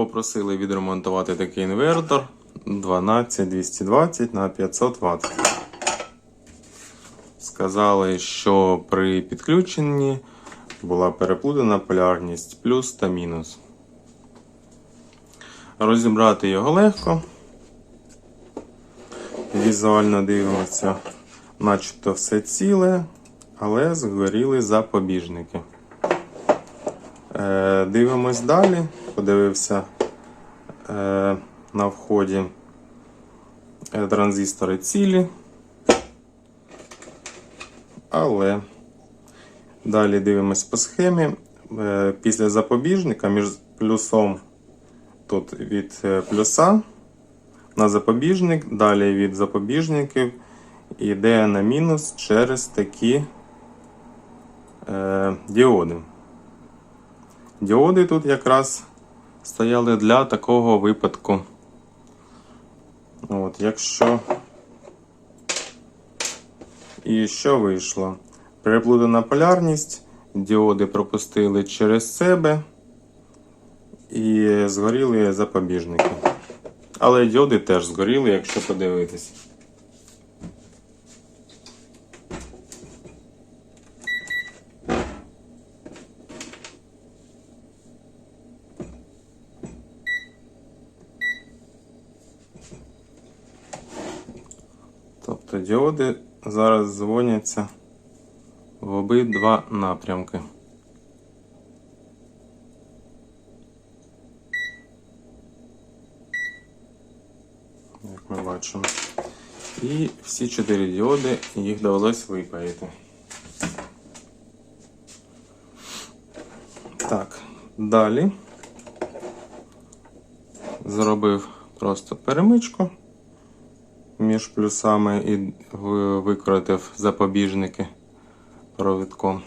Попросили відремонтувати такий інвертор 12220 на 500 Вт. Сказали, що при підключенні була переплутана полярність плюс та мінус. Розібрати його легко. Візуально дивимося, начебто все ціле, але згоріли запобіжники. Е, дивимось далі. Подивився е, на вході е, транзистори цілі. Але далі дивимось по схемі. Після запобіжника між плюсом тут від плюса на запобіжник, далі від запобіжників йде на мінус через такі е, діоди. Діоди тут якраз стояли для такого випадку. От, якщо. І що вийшло? Переплутана полярність, діоди пропустили через себе і згоріли запобіжники. Але діоди теж згоріли, якщо подивитись. Тобто діоди зараз дзвоняться в обидва напрямки. Як ми бачимо. І всі чотири діоди їх довелось випаяти. Так, далі зробив просто перемичку між плюсами і ви- викоротив запобіжники провідком.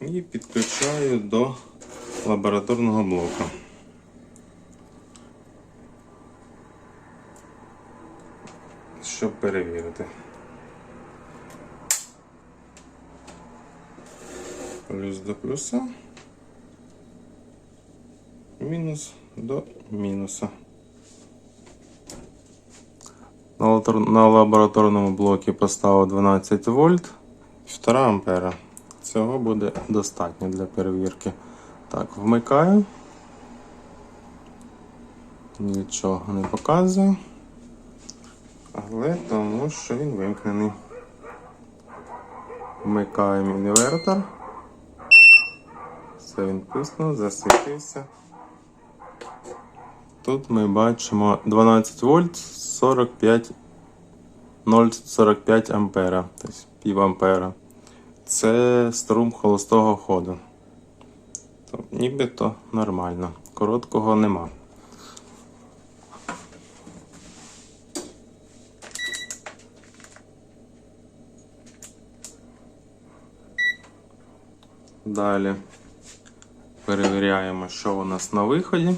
І підключаю до лабораторного блоку. Щоб перевірити. Плюс до плюса. Мінус до мінуса. На лабораторному блокі поставив 12 вольт 1,5 ампера. Цього буде достатньо для перевірки. Так, вмикаю. Нічого не показує. Але тому що він вимкнений. Вмикаємо інвертор. Все він писнув, засвітився. Тут ми бачимо 12 вольт 45 0,45 ампера, тобто пів ампера. Це струм холостого ходу. То, нібито нормально. Короткого нема. Далі перевіряємо, що у нас на виході.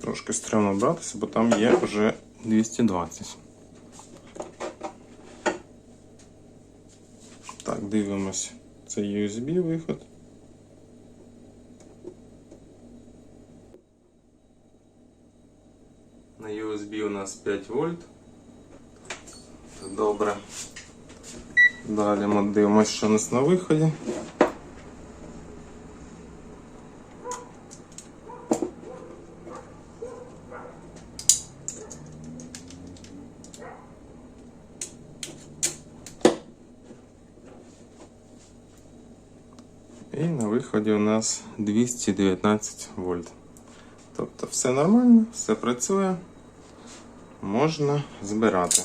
Трошки стрімно братися, бо там є вже 220. Так, дивимось. Це USB виход. На USB у нас 5 вольт. Добре. Далі ми дивимося, що у нас на виході. І на виході у нас 219 вольт. Тобто все нормально, все працює. Можна збирати.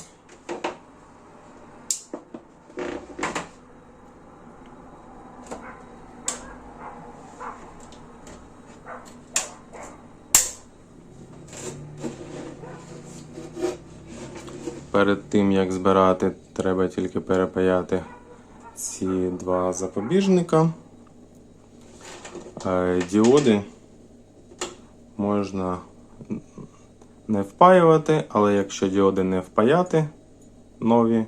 Перед тим як збирати, треба тільки перепаяти ці два запобіжника. Діоди можна не впаювати, але якщо діоди не впаяти нові,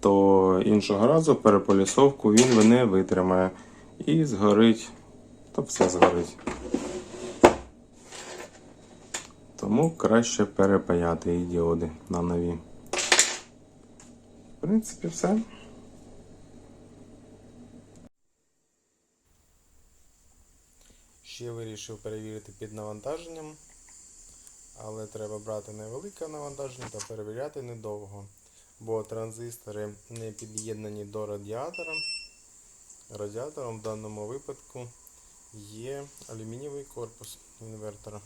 то іншого разу переполісовку він не витримає і згорить, то все згорить. Тому краще перепаяти і діоди на нові. В принципі, все. Ще вирішив перевірити під навантаженням, але треба брати невелике навантаження та перевіряти недовго, бо транзистори не під'єднані до радіатора. Радіатором в даному випадку є алюмінієвий корпус інвертора.